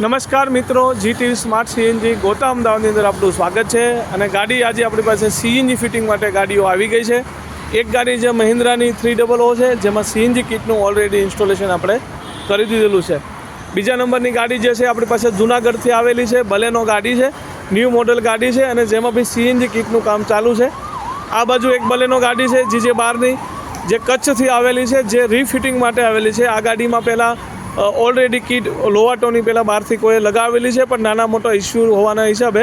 નમસ્કાર મિત્રો, G TV smart CNG Gota અમદાવાદની અંદર આપણું સ્વાગત છે અને ગાડી આજે આપણી પાસે સીએનજી ફિટિંગ માટે ગાડીઓ આવી ગઈ છે. એક ગાડી જે મહિન્દ્રાની થ્રી ડબલ ઓ છે, જેમાં સીએનજી કિટનું ઓલરેડી ઇન્સ્ટોલેશન આપણે કરી દીધેલું છે. બીજા નંબરની ગાડી જે છે, આપણી પાસે જુનાગઢથી આવેલી છે, બલેનો ગાડી છે ન્યૂ મોડલ ગાડી છે અને જેમાં બી સીએનજી કિટનું કામ ચાલુ છે. આ બાજુ એક બલેનો ગાડી છે જીજે બારની જે કચ્છથી આવેલી છે, જે રીફિટિંગ માટે આવેલી છે. આ ગાડીમાં પહેલાં ઓલરેડી કીટ લોવાટોની પહેલાં બહારથી કોઈએ લગાવેલી છે, પણ નાના મોટા ઇસ્યુ હોવાના હિસાબે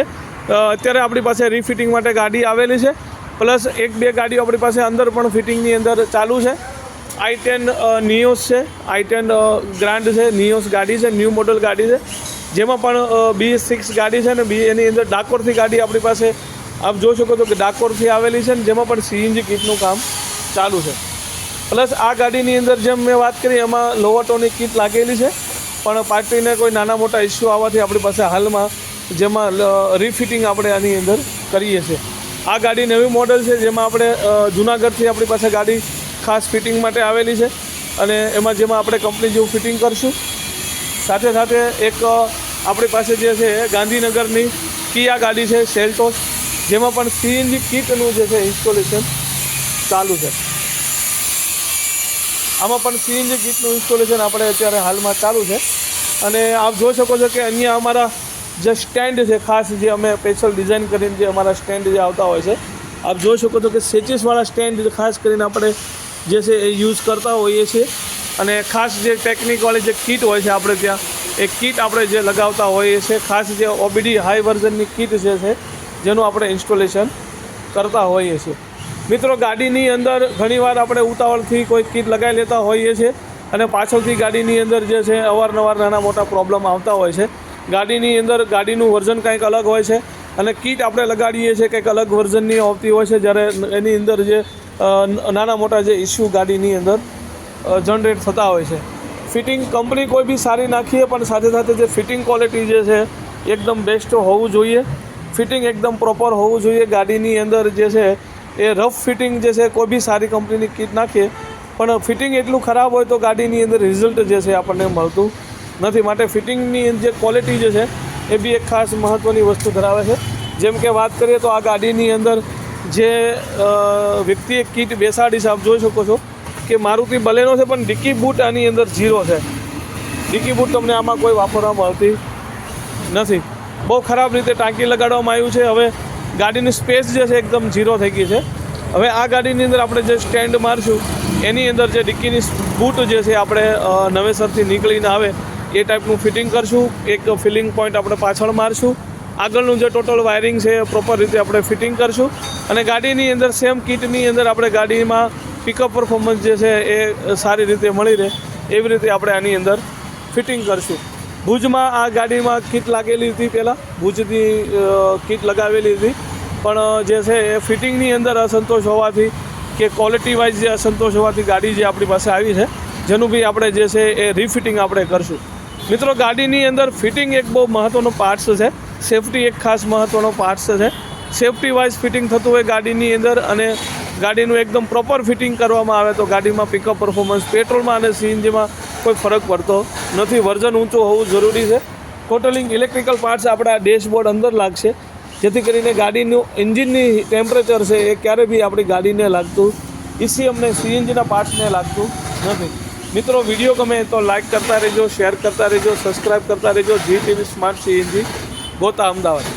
અત્યારે આપણી પાસે રીફિટિંગ માટે ગાડી આવેલી છે, પ્લસ એક બે ગાડીઓ આપણી પાસે અંદર પણ ફિટિંગની અંદર ચાલુ છે. આઈ ટેન નિયોસ છે આઈ ટેન ગ્રાન્ડ છે નિયોસ ગાડી છે ન્યૂ મોડલ ગાડી છે, જેમાં પણ બી સિક્સ ગાડી છે ને બી એની અંદર ડાકોરથી ગાડી આપણી પાસે, આપ જોઈ શકો છો કે ડાકોરથી આવેલી છે ને જેમાં પણ સીએનજી કીટનું કામ ચાલુ છે. પ્લસ આ ગાડીની અંદર જેમ મેં વાત કરી, એમાં લોવટોની કીટ લાગેલી છે. પણ પાર્ટીને કોઈ નાના મોટા ઇસ્યુ આવવાથી આપણી પાસે હાલમાં જેમાં રીફિટિંગ આપણે આની અંદર કરીએ છીએ. આ ગાડી નવી મોડલ છે, જેમાં આપણે જુનાગઢથી આપણી પાસે ગાડી ખાસ ફિટિંગ માટે આવેલી છે. અને એમાં જેમાં આપણે કંપની જેવું ફિટિંગ કરશું. સાથે સાથે એક આપણી પાસે જે છે, ગાંધીનગરની કિયા ગાડી છે, સેલ્ટોસ. જેમાં પણ સીએનજી કીટનું જે છે ઇન્સ્ટોલેશન ચાલુ છે. આમાં પણ સીએનજી કીટનું ઇન્સ્ટોલેશન આપણે અત્યારે હાલમાં ચાલુ છે. અને આપ જોઈ શકો છો કે અહીંયા અમારા જે સ્ટેન્ડ છે, ખાસ જે અમે સ્પેશિયલ ડિઝાઇન કરીને જે અમારા સ્ટેન્ડ જે આવતા હોય છે, આપ જોઈ શકો છો કે સેચિસવાળા સ્ટેન્ડ ખાસ કરીને આપણે જે છે એ યુઝ કરતા હોઈએ છીએ. અને ખાસ જે ટેકનિકવાળી જે કીટ હોય છે આપણે ત્યાં, એ કીટ આપણે જે લગાવતા હોઈએ છીએ, ખાસ જે ઓબીડી હાઈ વર્ઝનની કીટ છે, જેનું આપણે ઇન્સ્ટોલેશન કરતા હોઈએ છીએ. મિત્રો, ગાડીની અંદર ઘણીવાર આપણે ઉતાવળથી કોઈ કીટ લગાવી લેતા હોઈએ છીએ અને પાછળથી ગાડીની અંદર જે છે, અવારનવાર નાના મોટા પ્રોબ્લેમ આવતા હોય છે. ગાડીની અંદર ગાડીનું વર્ઝન કંઈક અલગ હોય છે અને કીટ આપણે લગાડીએ છીએ, કંઈક અલગ વર્ઝનની આવતી હોય છે, જ્યારે એની અંદર જે નાના મોટા જે ઇસ્યુ ગાડીની અંદર જનરેટ થતા હોય છે. ફિટિંગ કંપની કોઈ બી સારી નાખીએ, પણ સાથે સાથે જે ફિટિંગ ક્વોલિટી જે છે, એકદમ બેસ્ટ હોવું જોઈએ. ફિટિંગ એકદમ પ્રોપર હોવું જોઈએ. ગાડીની અંદર જે છે એ રફ ફિટિંગ જે છે, કોઈ બી સારી કંપનીની કીટ નાખીએ, પણ ફિટિંગ એટલું ખરાબ હોય તો ગાડીની અંદર રિઝલ્ટ જે છે આપણને મળતું નથી. માટે ફિટિંગની જે ક્વોલિટી જે છે, એ બી એક ખાસ મહત્ત્વની વસ્તુ ધરાવે છે. જેમ કે વાત કરીએ તો આ ગાડીની અંદર જે વ્યક્તિએ કીટ બેસાડી છે, આપ જોઈ શકો છો કે મારુતિ બલેનો છે, પણ ડિક્કી બૂટ આની અંદર ઝીરો છે. ડિક્કી બૂટ તમને આમાં કોઈ વાપરવામાં આવતી નથી. બહુ ખરાબ રીતે ટાંકી લગાડવામાં આવ્યું છે. હવે ગાડીની સ્પેસ જે છે એકદમ ઝીરો થઈ ગઈ છે. હવે આ ગાડીની અંદર આપણે જે સ્ટેન્ડ મારશું, એની અંદર જે ડિક્કીની બૂટ જે છે આપણે નવેસરથી નીકળીને આવે, એ ટાઈપનું ફિટિંગ કરશું. એક ફિલિંગ પોઈન્ટ આપણે પાછળ મારશું. આગળનું જે ટોટલ વાયરિંગ છે પ્રોપર રીતે આપણે ફિટિંગ કરશું. અને ગાડીની અંદર સેમ કિટની અંદર આપણે ગાડીમાં પિકઅપ પરફોર્મન્સ જે છે એ સારી રીતે મળી રહે. એવી રીતે આપણે આની અંદર ફિટિંગ કરશું. ભુજમાં આ ગાડીમાં કીટ લાગેલી હતી પહેલાં. ભુજની કીટ લગાવેલી હતી. પણ જે છે એ ફિટિંગની અંદર અસંતોષ હોવાથી કે ક્વોલિટી વાઇઝ જે અસંતોષ હોવાથી ગાડી જે આપણી પાસે આવી છે, જેનું બી આપણે જે છે એ રિફિટિંગ આપણે કરશું. મિત્રો, ગાડીની અંદર ફિટિંગ એક બહુ મહત્ત્વનો પાર્ટ્સ છે. સેફટી એક ખાસ મહત્ત્વનો પાર્ટ્સ છે. સેફટી વાઇઝ ફિટિંગ થતું હોય ગાડીની અંદર અને ગાડીનું એકદમ પ્રોપર ફિટિંગ કરવામાં આવે તો ગાડીમાં પિકઅપ પરફોર્મન્સ પેટ્રોલમાં અને સીએનજીમાં કોઈ ફરક પડતો નથી. વર્ઝન ઊંચું હોવું જરૂરી છે. ટોટલિંગ ઇલેક્ટ્રિકલ પાર્ટ્સ આપણા ડેશબોર્ડ અંદર લાગશે. જેથી કરીને ગાડીનું એન્જિનની ટેમ્પરેચર છે એ ક્યારે બી આપણી ગાડીને લાગતું ઇસી અમને સીએનજીના પાર્ટ્સને લાગતું નથી. મિત્રો વીડિયો ગમે તો લાઇક કરતા રહેજો શેર કરતા રહેજો સબસ્ક્રાઇબ કરતા રહેજો. G TV smart CNG Gota Ahmedabad.